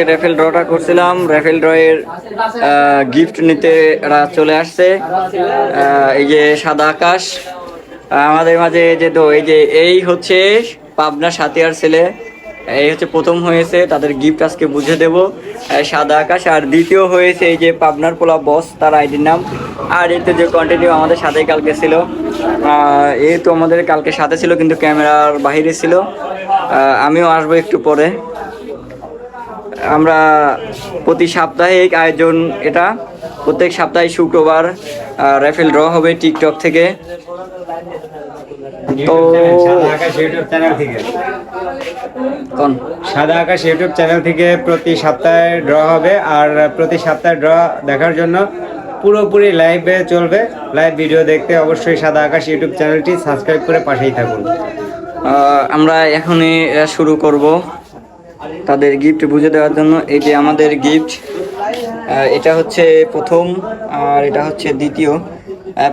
Raffle ড্রটা করছিলাম। Raffle ড্রয়ের gift নিতে এরা চলে আসছে। এই যে সাদা আকাশ। আমাদের মাঝে যে তো এই যে এই হচ্ছে পাবনা সাতিয়ার ছেলে। এই হচ্ছে প্রথম হয়েছে, তাদের গিফট আজকে বুঝে দেব। সাদা আকাশ। আর দ্বিতীয় হয়েছে এই যে পাবনার পোলা বস, তার আইডির নাম। আর এতে যে কন্টিনিউ আমাদের সাথেই কালকে ছিল। এই তো আমাদের কালকে সাথে ছিল, কিন্তু ক্যামেরার বাইরে ছিল। আমিও আসব একটু পরে। আমরা প্রতি সাপ্তাহিক আয়োজন এটা প্রত্যেক সপ্তাহে শুক্রবার রেফেল ড্র হবে টিকটক থেকে। তো সাদা আকাশ ইউটিউব চ্যানেল থেকে কোন? সাদা আকাশ ইউটিউব চ্যানেল থেকে প্রতি সপ্তাহে ড্র হবে আর প্রতি সপ্তাহে ড্র দেখার জন্য পুরোপুরি লাইভে চলবে। লাইভ ভিডিও দেখতে অবশ্যই সাদা আকাশ ইউটিউব চ্যানেলটি সাবস্ক্রাইব করে পাশেই থাকুন। আমরা এখনই শুরু করব। তাদের গিফট বুঝে দেওয়ার জন্য এই যে আমাদের গিফট এটা হচ্ছে প্রথম, আর এটা হচ্ছে দ্বিতীয়।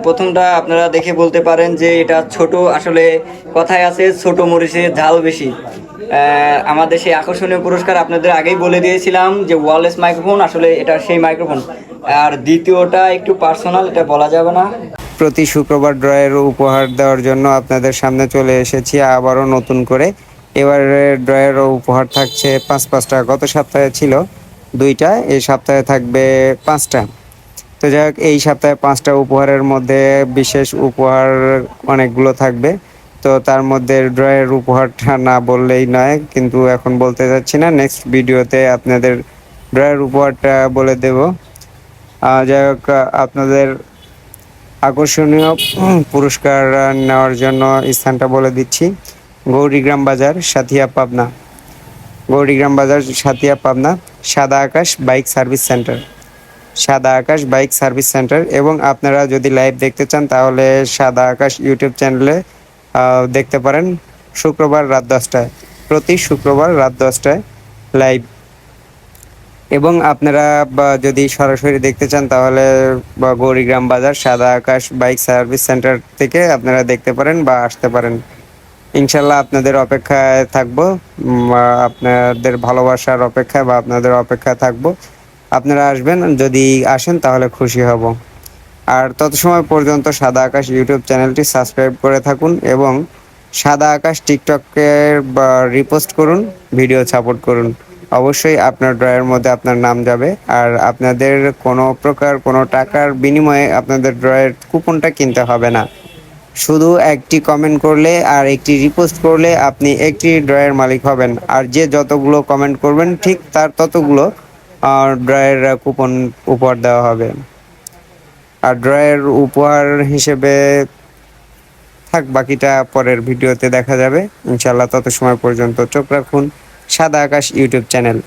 প্রথমটা আপনারা দেখে বলতে পারেন যে এটা ছোট, আসলে কথায় আছে ছোট মরিচে ঝাল বেশি। আমাদের সেই আকর্ষণীয় পুরস্কার আপনাদের আগেই বলে দিয়েছিলাম যে ওয়ারলেস মাইক্রোফোন আসলে এটা সেই মাইক্রোফোন আর দ্বিতীয়টা একটু পার্সোনাল এটা বলা যাবে না। প্রতি শুক্রবার ড্রয়ের উপহার দেওয়ার জন্য আপনাদের সামনে চলে এসেছি, আবারও নতুন করে। এবারে ড্রয়ের উপহার থাকছে পাঁচ পাঁচটা, গত সপ্তাহে ছিল দুইটা, এই সপ্তাহে থাকবে পাঁচটা। তো যাই হোক, এই সপ্তাহে পাঁচটা উপহারের মধ্যে বিশেষ উপহার অনেকগুলো থাকবে। তো তার মধ্যে ড্রয়ের উপহারটা না বললেই নয়, কিন্তু এখন বলতে যাচ্ছি না নেক্সট ভিডিওতে আপনাদের ড্রয়ের উপহারটা বলে দেব। যাই হোক, আপনাদের আকর্ষণীয় পুরস্কার নেওয়ার জন্য স্থানটা বলে দিচ্ছি। গৌরীগ্রাম বাজার, সাথিয়া পাবনা। গৌরীগ্রাম বাজার, সাথিয়া পাবনা, সাদা আকাশ বাইক সার্ভিস সেন্টার। সাদা আকাশ বাইক সার্ভিস সেন্টার এবং আপনারা যদি লাইভ দেখতে চান তাহলে সাদা আকাশ ইউটিউব চ্যানেলে দেখতে পারেন শুক্রবার রাত দশটায়, প্রতি শুক্রবার রাত দশটায় লাইভ। এবং আপনারা যদি সরাসরি দেখতে চান তাহলে গৌরীগ্রাম বাজার, সাদা আকাশ বাইক সার্ভিস সেন্টার থেকে আপনারা দেখতে পারেন বা আসতে পারেন। ইনশাল্লাহ আপনাদের অপেক্ষায় থাকব। আপনাদের ভালোবাসার অপেক্ষায় বা আপনাদের অপেক্ষায় থাকব। আপনারা আসবেন, যদি আসেন তাহলে খুশি হব। আর তত সময় পর্যন্ত সাদা আকাশ ইউটিউব চ্যানেলটি সাবস্ক্রাইব করে থাকুন এবং সাদা আকাশ টিকটকে, বা রিপোস্ট করুন, ভিডিও সাপোর্ট করুন। অবশ্যই আপনার ড্রয়ের মধ্যে আপনার নাম যাবে। আর আপনাদের কোনো প্রকার কোনো টাকার বিনিময়ে আপনাদের ড্রয়ের কুপনটা কিনতে হবে না। শুধু একটি কমেন্ট করলে আর একটি রিপোস্ট করলে আপনি একটি ড্রয়ের মালিক হবেন। আর যে যতগুলো কমেন্ট করবেন, ঠিক তার ততগুলো ড্রয়ের কুপন উপহার দেওয়া হবে। আর ড্রয়ের উপহার হিসেবে থাক, বাকিটা পরের ভিডিওতে দেখা যাবে। ইনশাল্লাহ তত সময় পর্যন্ত চোখ রাখুন। সাদা আকাশ ইউটিউব চ্যানেল।